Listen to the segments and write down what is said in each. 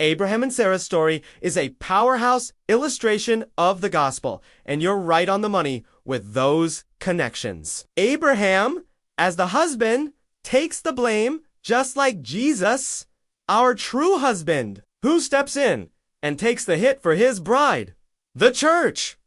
Abraham and Sarah's story is a powerhouse illustration of the gospel, and you're right on the money with those connections. Abraham, as the husband, takes the blame just like Jesus, our true husband, who steps in and takes the hit for his bride, the church.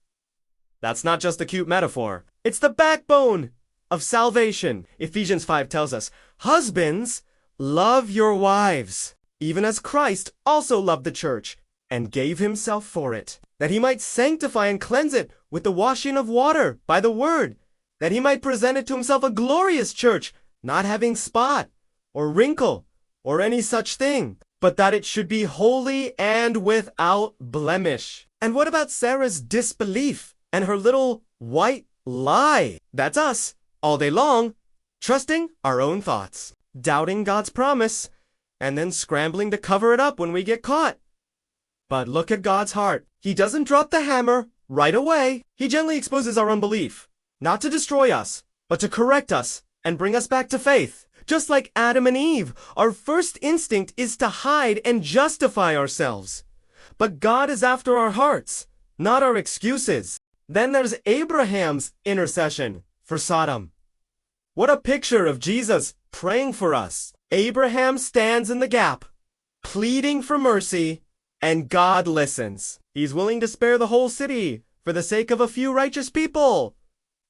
That's not just a cute metaphor. It's the backbone of salvation. Ephesians 5 tells us, Husbands, love your wives, even as Christ also loved the church and gave himself for it, that he might sanctify and cleanse it with the washing of water by the word, that he might present it to himself a glorious church, not having spot or wrinkle or any such thing, but that it should be holy and without blemish. And what about Sarah's disbelief and her little white lie? That's us, all day long, trusting our own thoughts, doubting God's promise, and then scrambling to cover it up when we get caught. But look at God's heart. He doesn't drop the hammer right away. He gently exposes our unbelief, not to destroy us, but to correct us and bring us back to faith. Just like Adam and Eve, our first instinct is to hide and justify ourselves. But God is after our hearts, not our excuses. Then there's Abraham's intercession for Sodom. What a picture of Jesus praying for us. Abraham stands in the gap, pleading for mercy, and God listens. He's willing to spare the whole city for the sake of a few righteous people.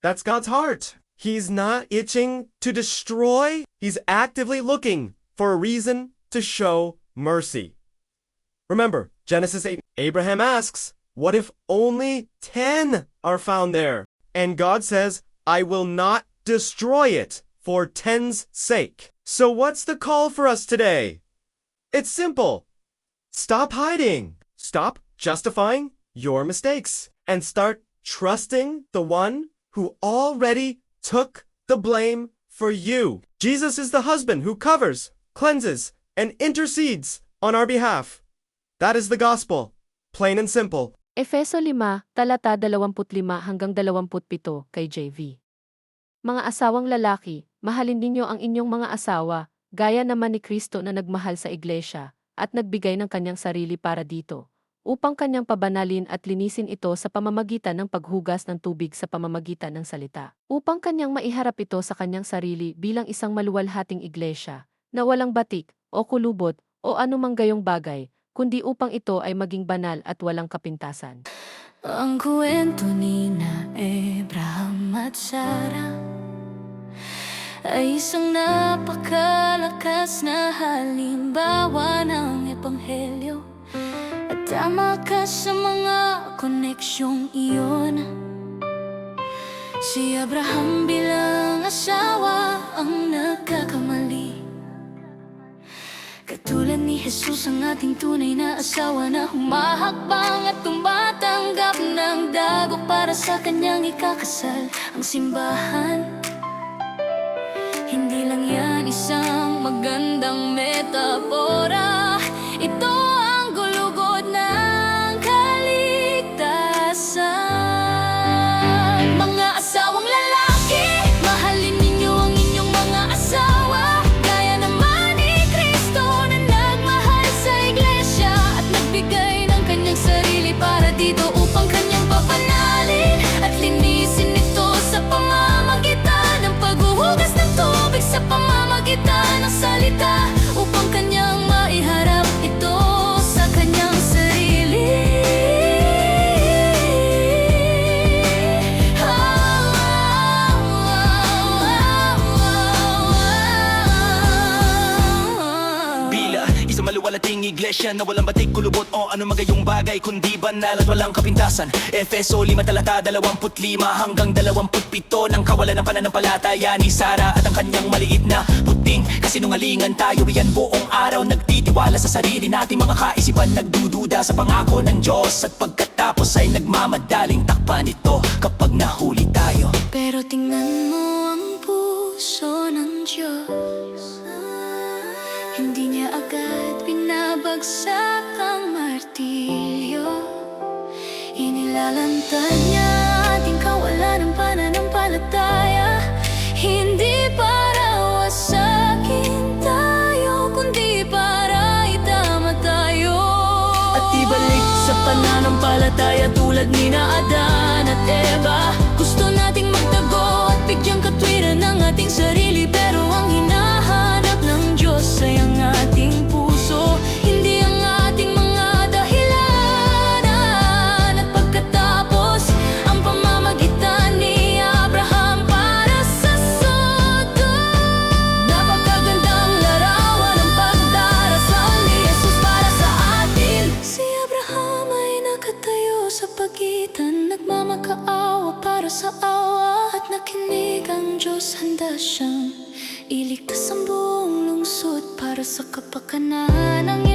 That's God's heart. He's not itching to destroy, he's actively looking for a reason to show mercy. Remember, Genesis 8, Abraham asks, What if only 10 are found there? And God says, I will not destroy it for 10's sake. So what's the call for us today? It's simple. Stop hiding. Stop justifying your mistakes and start trusting the one who already took the blame for you. Jesus is the husband who covers, cleanses, and intercedes on our behalf. That is the gospel, plain and simple. Efeso 5, talata 25 hanggang 27 kay JV. Mga asawang lalaki, mahalin ninyo ang inyong mga asawa, gaya naman ni Kristo na nagmahal sa iglesia, at nagbigay ng kanyang sarili para dito, upang kanyang pabanalin at linisin ito sa pamamagitan ng paghugas ng tubig sa pamamagitan ng salita, upang kanyang maiharap ito sa kanyang sarili bilang isang maluwalhating iglesia, na walang batik, o kulubot, o anumang gayong bagay, kundi upang ito ay maging banal at walang kapintasan. Ang kwento ni na Abraham at Sarah ay isang napakalakas na halimbawa ng Ebanghelyo At tama ka sa mga koneksyong iyon. Si Abraham bilang asawa ang nagkakamali. Katulad ni Jesus ang ating tunay na asawa na humahakbang at tumatanggap ng dago para sa kanyang ikakasal. Ang simbahan. Hindi lang yan isang magandang metapora, ito ang gulugod ng kaligtasan. Mga asawang lalaki, mahalin ninyo ang inyong mga asawa Gaya naman ni Kristo na nagmahal sa iglesia At nagbigay ng kanyang sarili para dito upang kanyang Bila, isang maluwalating iglesia na walang batik, kulubot o ano magayong bagay kundi banal at walang kapintasan. Efeso 5 talata 25 hanggang 27 ng kawalan ng pananampalataya ni Sara at ang kanyang maliit na puting kasinungalingan. Tayo iyan buong araw nagtitiwala sa sarili nating mga kaisipan. Nagdududa sa pangako ng Diyos at pagkatapos ay nagmamadaling takpan ito kapag nahuli tayo. Pero tingnan mo ang puso ng Diyos. Hindi niya agad binabagsak ang martilyo. Inilalantad niya ating kawalan ng pananampalataya. Hindi para wasakin tayo, kundi para itama tayo At ibalik sa pananampalataya tulad ni na Adan at Eva. sa pagitan Nagmamakaawa para sa awa At nakinig ang Diyos. Handa siyang iligtas ang buong lungsod Para sa kapakanan ng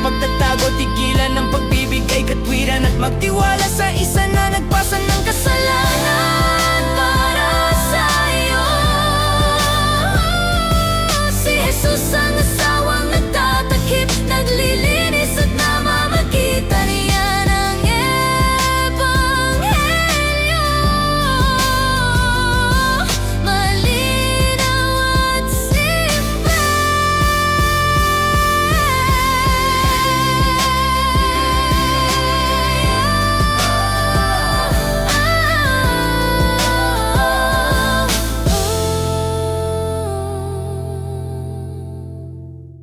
pagtatago Tigilan ng pagbibig ay katwiran at magtiwala sa isa